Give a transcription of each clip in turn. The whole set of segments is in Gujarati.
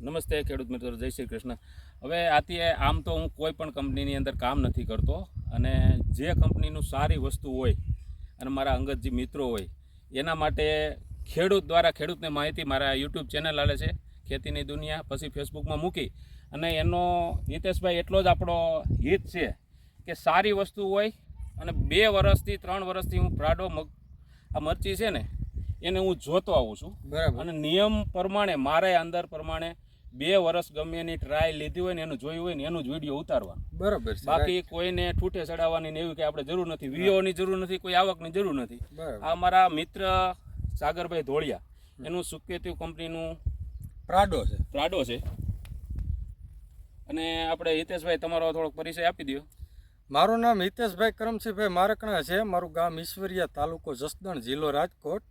નમસ્તે ખેડૂત મિત્રો, જય શ્રી કૃષ્ણ. હવે આથી આમ તો હું કોઈ પણ કંપનીની અંદર કામ નથી કરતો અને જે કંપનીનું સારી વસ્તુ હોય અને મારા અંગત જે મિત્રો હોય, એના માટે ખેડૂત દ્વારા ખેડૂતને માહિતી મારા યુટ્યુબ ચેનલ આલે છે, ખેતીની દુનિયા, પછી ફેસબુકમાં મૂકી. અને એનો હિતેશભાઈ એટલો જ આપણો હિત છે કે સારી વસ્તુ હોય અને બે વર્ષથી, ત્રણ વર્ષથી હું પ્રાડો મગ આ મરચી છે ને એને હું જોતો આવું છું. બરાબર. અને નિયમ પ્રમાણે મારે અંદર પ્રમાણે બે વર્ષ ગમે એની ટ્રાય લીધી હોય ને એનું જોયું હોય ને એનું જ વીડિયો ઉતારવાનું. બરાબર છે બાકી કોઈને ઠૂઠે ચડાવવાની ને એવી કે આપણે જરૂર નથી. વિયોની જરૂર નથી કોઈ આવકની જરૂર નથી. આ મારા મિત્ર સાગરભાઈ ધોળિયા એનું સુકેતુ કંપનીનું પ્રાડો છે. પ્રાડો છે. અને આપણે હિતેશભાઈ તમારો થોડોક પરિચય આપી દો મારું નામ હિતેશભાઈ કરમસિંહભાઈ મારકણા છે. મારું ગામ ઈશ્વરિયા તાલુકો જસદણ જિલ્લો રાજકોટ.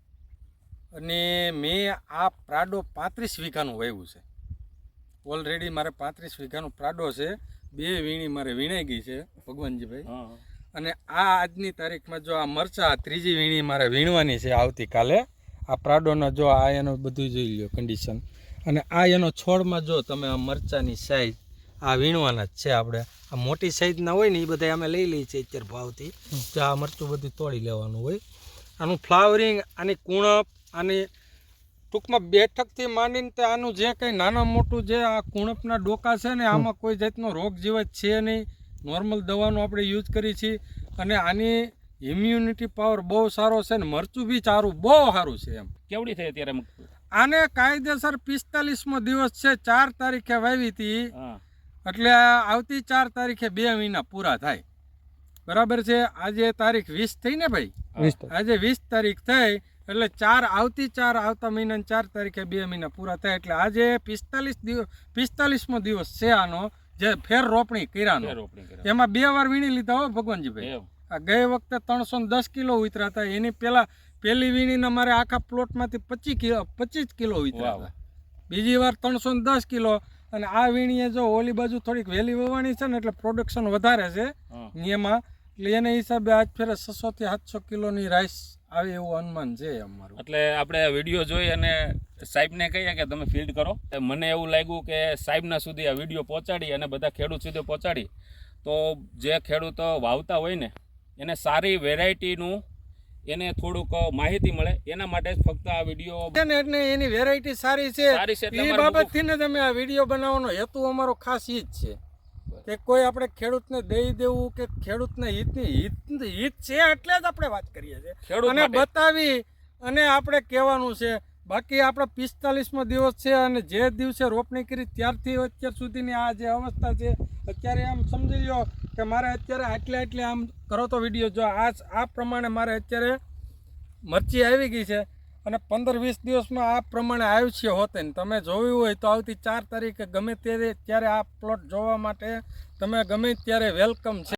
અને મેં આ પ્રાડો પાંત્રીસ વીઘાનું વાવ્યું છે. ઓલરેડી મારે પાંત્રીસ વીઘાનું પ્રાડો છે. બે વીણી મારે વીણાઈ ગઈ છે ભગવાનજીભાઈ. અને આ આજની તારીખમાં જો આ મરચા ત્રીજી વીણી મારે વીણવાની છે આવતીકાલે. આ પ્રાડોનો જો આ એનું બધું જોઈ લ્યો કન્ડિશન અને આ એનો છોડમાં જો તમે આ મરચાની સાઈઝ આ વીણવાના જ છે આપણે. આ મોટી સાઈઝના હોય ને એ બધા અમે લઈ લઈએ છીએ અત્યારે ભાવથી. જો આ મરચું બધું તોડી લેવાનું હોય. આનું ફ્લાવરિંગ આની કુણપ આની ટૂંકમાં બેઠકથી માંડીને તે આનું જે કંઈ નાના મોટું જે આ કુણપના ડોકા છે ને આમાં કોઈ જાતનો રોગ જીવત છે નહીં. નોર્મલ દવાનો આપણે યુઝ કરીએ છીએ. અને આની ઇમ્યુનિટી પાવર બહુ સારો છે ને મરચું બી સારું બહુ સારું છે એમ. કેવડી થઈ અત્યારે આને કાયદેસર પિસ્તાલીસમો દિવસ છે ચાર તારીખે વાવી હતી. એટલે આવતી ચાર તારીખે બે મહિના પૂરા થાય. બરાબર છે? આજે તારીખ વીસ થઈ ને ભાઈ? આજે વીસ તારીખ થઈ એટલે ચાર આવતી ચાર આવતા મહિનાની ચાર તારીખે બે મહિના પૂરા થાય. એટલે આજે પિસ્તાલીસ દિવસ પિસ્તાલીસમો દિવસ છે આનો જે ફેર રોપણી કર્યાનો. એમાં બે વાર વીણી લીધા હો ભગવાનજીભાઈ. આ ગઈ વખતે ત્રણસો દસ કિલો ઉતરા હતા. એની પહેલા પહેલી વીણીને મારે આખા પ્લોટમાંથી પચીસ કિલો પચીસ કિલો ઉતરા. હતા. બીજી વાર ત્રણસો ને દસ કિલો અને આ વીણીએ જો ઓલી બાજુ થોડીક વહેલી વવાણી છે ને એટલે પ્રોડક્શન વધારે છે. એમાં એટલે એને હિસાબે આજ ફેરે છસો થી સાતસો કિલોની રાઈસ આવે એવું અનુમાન છે અમારું. એટલે આપણે વીડિયો જોઈ અને સાહેબને કહીએ કે તમે ફિલ્ડ કરો. તો મને એવું લાગ્યું કે સાહેબના સુધી આ વીડિયો પહોંચાડી અને બધા ખેડૂત સુધી પહોંચાડી. તો જે ખેડૂતો વાવતા હોય ને એને સારી વેરાયટીનું એને થોડુંક માહિતી મળે. એના માટે ફક્ત આ વીડિયો એટલે એની વેરાયટી સારી છે. એ બાબતથી ને તમે આ વીડિયો બનાવવાનો હેતુ અમારો ખાસ ઈ જ છે. કે કોઈ આપણે ખેડૂતને દઈ દેવું કે ખેડૂતને હિતની હિત હિત છે એટલે જ આપણે વાત કરીએ છીએ. ખેડૂત અને બતાવી અને આપણે કહેવાનું છે બાકી આપણે પિસ્તાલીસમો દિવસ છે અને જે દિવસે રોપણી કરી ત્યારથી અત્યાર સુધીની આ જે અવસ્થા છે અત્યારે આમ સમજી લો કે મારે અત્યારે આટલે આટલે આમ કરો તો વીડિયો જો આ આ પ્રમાણે મારે અત્યારે મરચી આવી ગઈ છે અને પંદર વીસ દિવસમાં આ પ્રમાણે આવ્યું છે હોતે ને. તમે જોયું હોય તો આવતી ચાર તારીખે ગમે તે ત્યારે આ પ્લોટ જોવા માટે તમે ગમે ત્યારે વેલકમ છે.